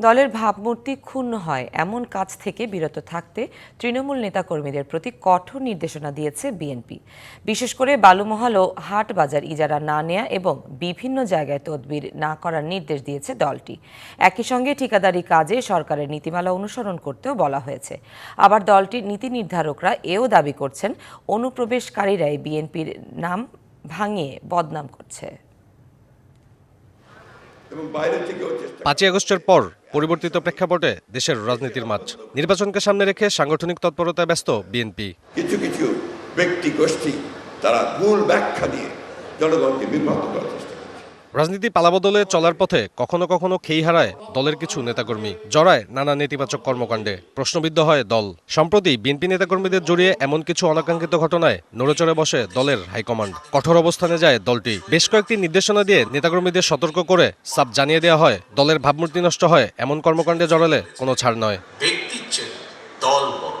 দলের ভাবমূর্তি ক্ষুণ্ণ হয়। এমন কাজ থেকে বিরত থাকতে তৃণমূল নেতাকর্মীদের প্রতি কঠোর নির্দেশনা দিয়েছে বিএনপি। বিশেষ করে বালুমহল ও হাট বাজার ইজারা না নেয়া এবং বিভিন্ন জায়গায় তদবির না করার নির্দেশ দিয়েছে দলটি। একই সঙ্গে ঠিকাদারি কাজে সরকারের নীতিমালা অনুসরণ করতেও বলা হয়েছে। আবার দলটির নীতি নির্ধারকরা এও দাবি করছেন, অনুপ্রবেশকারীরাই বিএনপির নাম ভাঙিয়ে বদনাম করছে। এবং বাইরে থেকেও চেষ্টা পাঁচই আগস্টের পর পরিবর্তিত প্রেক্ষাপটে দেশের রাজনীতির মাঠ। নির্বাচনকে সামনে রেখে সাংগঠনিক তৎপরতায় ব্যস্ত বিএনপি। কিছু কিছু ব্যক্তি গোষ্ঠী তারা ভুল ব্যাখ্যা দিয়ে জনগণকে বিভ্রান্ত করার চেষ্টা রাজনীতি পালাবদলে চলার পথে কখনো কখনো খেই হারায় দলের কিছু নেতাকর্মী, জড়ায় নানা নেতিবাচক কর্মকাণ্ডে। প্রশ্নবিদ্ধ হয় দল। সম্প্রতি বিএনপি নেতাকর্মীদের জড়িয়ে এমন কিছু অনাকাঙ্ক্ষিত ঘটনায় নড়েচড়ে বসে দলের হাইকমান্ড। কঠোর অবস্থানে যায় দলটি। বেশ কয়েকটি নির্দেশনা দিয়ে নেতাকর্মীদের সতর্ক করে সাপ জানিয়ে দেওয়া হয়, দলের ভাবমূর্তি নষ্ট হয়, এমন কর্মকাণ্ডে জড়ালে কোনো ছাড় নয়। ব্যক্তির চেয়ে দল বড়,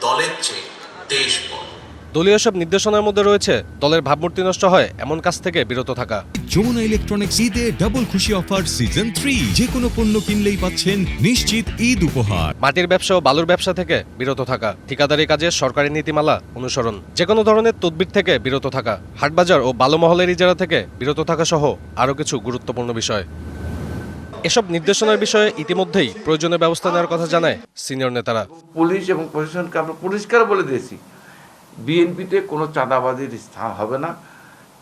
দলের চেয়ে দেশ বড়। দলীয় সব নির্দেশনার মধ্যে রয়েছে দলের ভাবমূর্তি নষ্ট হয় এমন কাজ থেকে বিরত থাকা। যমুনা ইলেকট্রনিক্স ঈদে ডাবল খুশি অফার সিজন থ্রি যে কোনো পণ্য কিনলেই পাচ্ছেন নিশ্চিত ঈদ উপহার। মাটির ব্যবসা ও বালুর ব্যবসা থেকে বিরত থাকা ঠিকাদারি কাজে সরকারি নীতিমালা অনুসরণ। যে কোনো ধরনের তদবির থেকে বিরত থাকা হাটবাজার ও বালুমহলের ইজারা থেকে বিরত থাকা সহ আরও কিছু গুরুত্বপূর্ণ বিষয়। এসব নির্দেশনার বিষয়ে ইতিমধ্যেই প্রয়োজনীয় ব্যবস্থা নেওয়ার কথা জানায় সিনিয়র নেতারা। পুলিশ এবং প্রশাসনকে আমরা পরিষ্কার বলে দিয়েছি বিএনপিতে কোনো চাঁদাবাজির স্থান হবে না।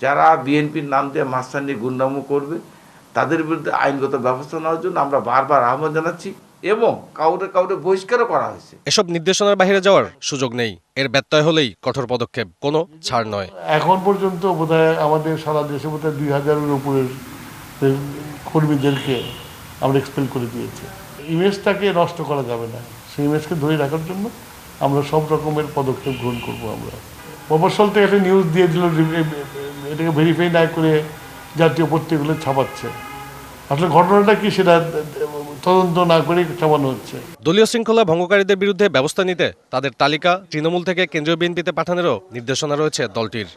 যারা বিএনপির নাম দিয়ে মাস্টার নিয়ে গুন্ডামো করবে তাদের বিরুদ্ধে আইনগত ব্যবস্থা নেওয়ার জন্য আমরা বারবার আহ্বান জানাচ্ছি এবং কাউরে কাউরে বহিষ্কারও করা হয়েছে। এসব নির্দেশনার বাইরে যাওয়ার সুযোগ নেই। এর ব্যত্যয় হলেই কঠোর পদক্ষেপ কোনো ছাড় নয়। এখন পর্যন্ত বোধহয় আমাদের সারা দেশে বোধহয় দুই হাজারের উপরের কর্মীদেরকে আমরা এক্সপেল করে দিয়েছি। ইমেজটাকে নষ্ট করা যাবে না। সেই ইমেজকে ধরে রাখার জন্য আমরা সব রকমের পদক্ষেপ গ্রহণ করব আমরা। মফসল থেকে একটা নিউজ দিয়ে দিল এটাকে ভেরিফাই না করে জাতীয় পত্রিকাগুলো ছাপাচ্ছে। আসলে ঘটনাটা কি সেটা তদন্ত না করে ছাপানো হচ্ছে। দলীয় শৃঙ্খলা ভঙ্গকারীদের বিরুদ্ধে ব্যবস্থা নিতে তাদের তালিকা তৃণমূল থেকে কেন্দ্রীয় বিএনপিতে পাঠানোরও নির্দেশনা রয়েছে দলটির।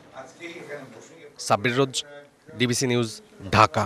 Sabbir Roj DBC news Dhaka.